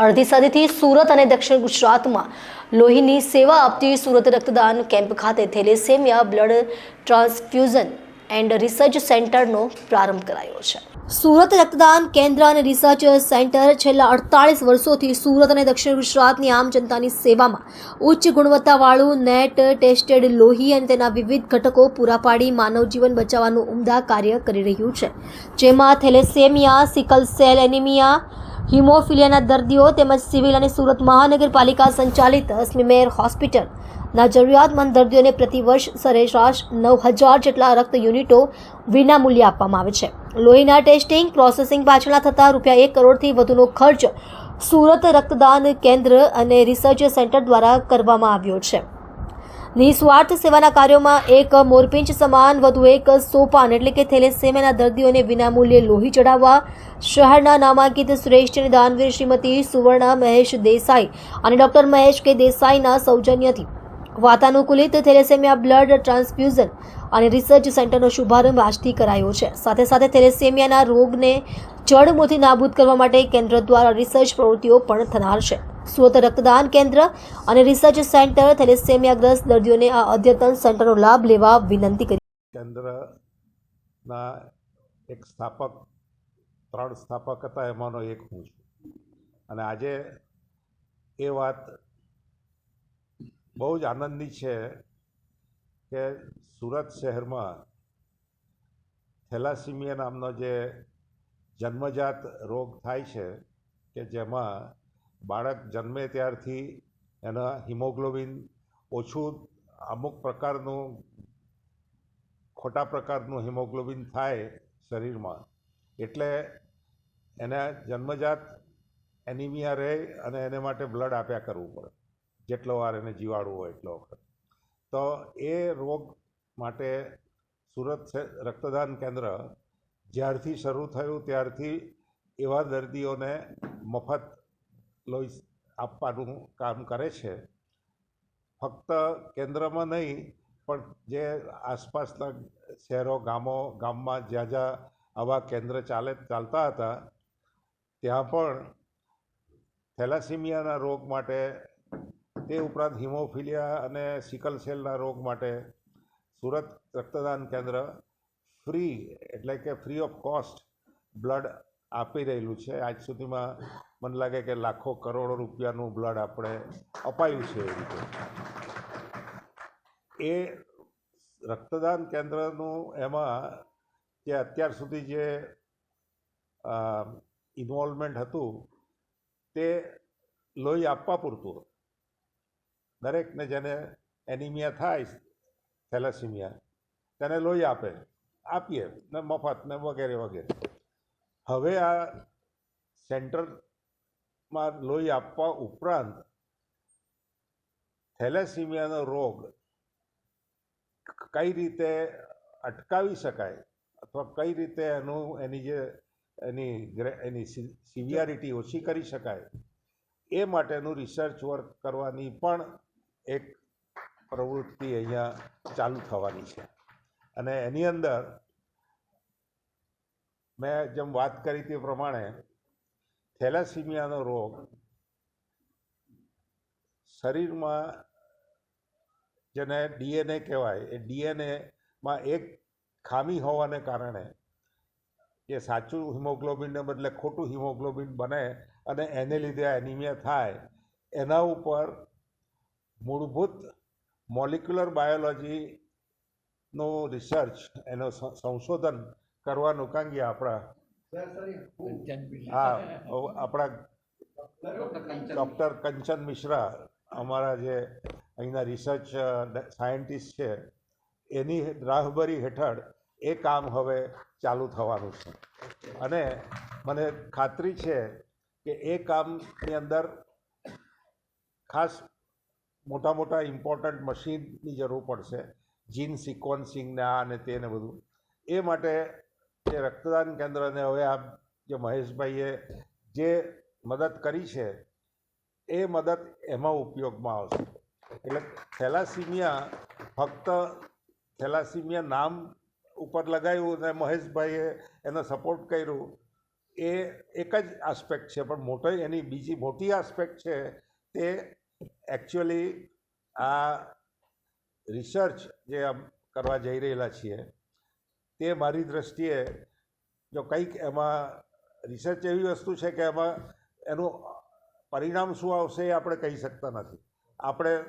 અડધી સદીથી સુરત અને દક્ષિણ ગુજરાતમાં લોહીની સેવા આપતી સુરત રક્તદાન કેમ્પ ખાતે thalassaemia, blood transfusion and research સેન્ટરનો પ્રારંભ કરાયો છે. સુરત રક્તદાન કેન્દ્ર અને રિસર્ચ સેન્ટર છેલ્લા અડતાળીસ વર્ષોથી સુરત અને દક્ષિણ ગુજરાતની આમ જનતાની સેવામાં ઉચ્ચ ગુણવત્તાવાળું નેટ ટેસ્ટેડ લોહી અને તેના વિવિધ ઘટકો પૂરા પાડી માનવ જીવન બચાવવાનું ઉમદા કાર્ય કરી રહ્યું છે. જેમાં થેલેસેમિયા, સિકલ સેલ એનિમિયા હિમોફિલિયાના દર્દીઓ તેમજ સિવિલ અને સુરત મહાનગરપાલિકા સંચાલિત સ્મીમેર હોસ્પિટલના જરૂરિયાતમંદ દર્દીઓને પ્રતિવર્ષ સરેરાશ નવ હજાર જેટલા રક્ત યુનિટો વિનામૂલ્યે આપવામાં આવે છે. લોહીના ટેસ્ટિંગ, પ્રોસેસિંગ પાછળના થતા રૂપિયા એક કરોડથી વધુનો ખર્ચ સુરત રક્તદાન કેન્દ્ર અને રિસર્ચ સેન્ટર દ્વારા કરવામાં આવ્યો છે. નિસ્વાર્થ સેવાના કાર્યોમાં એક મોરપિંચ સમાન, વધુ એક સોપાન એટલે કે થેલેસેમિયાના દર્દીઓને વિનામૂલ્યે લોહી ચઢાવવા શહેરના નામાંકિત શ્રેષ્ઠ દાનવીર શ્રીમતી સુવર્ણા મહેશ દેસાઈ અને ડોક્ટર મહેશ કે દેસાઈના સૌજન્યથી વાતાનુકૂલિત થેલેસેમિયા બ્લડ ટ્રાન્સફ્યુઝન અને રિસર્ચ સેન્ટરનો શુભારંભ આજથી કરાયો છે. સાથે સાથે થેલેસેમિયાના રોગને જડમૂળથી નાબૂદ કરવા માટે કેન્દ્ર દ્વારા રિસર્ચ પ્રવૃત્તિઓ પણ થનાર છે. સુરત રક્તદાન કેન્દ્ર અને રિસર્ચ સેન્ટર થેલેસેમિયાગ્રસ્ત દર્દીઓને આ અદ્યતન સેન્ટરનો લાભ લેવા વિનંતી કરી. કેન્દ્રના એક સ્થાપક, ત્રણ સ્થાપક હતા, એમાંનો એક હું છું. અને આજે એ વાત બહુ જ આનંદની છે કે સુરત શહેરમાં થેલાસીમિયા નામનો જે જન્મજાત રોગ થાય છે કે જેમાં બાળક જન્મે ત્યારથી એના હિમોગ્લોબિન ઓછું, અમુક પ્રકારનું, ખોટા પ્રકારનું હિમોગ્લોબિન થાય શરીરમાં. એટલે એને જન્મજાત એનિમિયા રહે અને એને માટે બ્લડ આપ્યા કરવું પડે. જેટલો વાર એને જીવાડવું હોય એટલો વખત. તો એ રોગ માટે સુરત રક્તદાન કેન્દ્ર જ્યારથી શરૂ થયું ત્યારથી એવા દર્દીઓને મફત લોહી આપવાનું કામ કરે છે. ફક્ત કેન્દ્રમાં નહીં, પણ જે આસપાસના શહેરો, ગામો, ગામમાં જ્યાં જ્યાં આવા કેન્દ્ર ચાલે, ચાલતા હતા, ત્યાં પણ થેલાસીમિયાના રોગ માટે, તે ઉપરાંત હિમોફિલિયા અને સિકલ સેલના રોગ માટે સુરત રક્તદાન કેન્દ્ર ફ્રી, એટલે કે ફ્રી ઓફ કોસ્ટ, બ્લડ આપી રહેલું છે. આજ સુધીમાં મને લાગે કે લાખો કરોડો રૂપિયાનું બ્લડ આપણે અપાયું છે એ રીતે. એ રક્તદાન કેન્દ્રનું એમાં જે અત્યાર સુધી જે ઇન્વોલ્વમેન્ટ હતું, તે લોહી આપવા પૂરતું દરેકને જેને એનિમિયા થાય થેલેસીમિયા તેને લોહી આપે, આપીએ, ને મફત ને વગેરે વગેરે. હવે આ સેન્ટરમાં લોહી આપવા ઉપરાંત થેલેસીમિયાનો રોગ કઈ રીતે અટકાવી શકાય અથવા કઈ રીતે એનું એની જે એની એની સિવિયારિટી ઓછી કરી શકાય એ માટેનું રિસર્ચ વર્ક કરવાની પણ એક પ્રવૃત્તિ અહીંયા ચાલુ થવાની છે. અને એની અંદર મેં જેમ વાત કરી તે પ્રમાણે થેલાસીમિયાનો રોગ શરીરમાં જેને ડીએનએ કહેવાય, એ ડીએનએમાં એક ખામી હોવાને કારણે જે સાચું હિમોગ્લોબિનને બદલે ખોટું હિમોગ્લોબિન બને અને એને લીધે એનિમિયા થાય, એના ઉપર મૂળભૂત મોલિક્યુલર બાયોલોજીનું રિસર્ચ, એનું સંશોધન કરવાનું કાંગી આપણા હા આપણા ડૉક્ટર કંચન મિશ્રા, અમારા જે અહીંના રિસર્ચ સાયન્ટિસ્ટ છે, એની રાહબરી હેઠળ એ કામ હવે ચાલુ થવાનું છે. અને મને ખાતરી છે કે એ કામની અંદર ખાસ મોટા મોટા ઇમ્પોર્ટન્ટ મશીનની જરૂર પડશે, જીન સિક્વન્સિંગને આ અને તે ને બધું. એ માટે જે રક્તદાન કેન્દ્રને હવે આ જે મહેશભાઈએ જે મદદ કરી છે, એ મદદ એમાં ઉપયોગમાં આવશે. એટલે થેલાસીમિયા ફક્ત થેલાસીમિયા નામ ઉપર લગાવ્યું અને મહેશભાઈએ એનો સપોર્ટ કર્યું, એ એક જ આસ્પેક્ટ છે, પણ મોટો એની બીજી મોટી આસ્પેક્ટ છે, તે એકચ્યુઅલી આ રિસર્ચ જે કરવા જઈ રહેલા છીએ તે મારી દૃષ્ટિએ જો કંઈક એમાં રિસર્ચ એવી વસ્તુ છે કે એમાં એનું પરિણામ શું આવશે એ આપણે કહી શકતા નથી. આપણે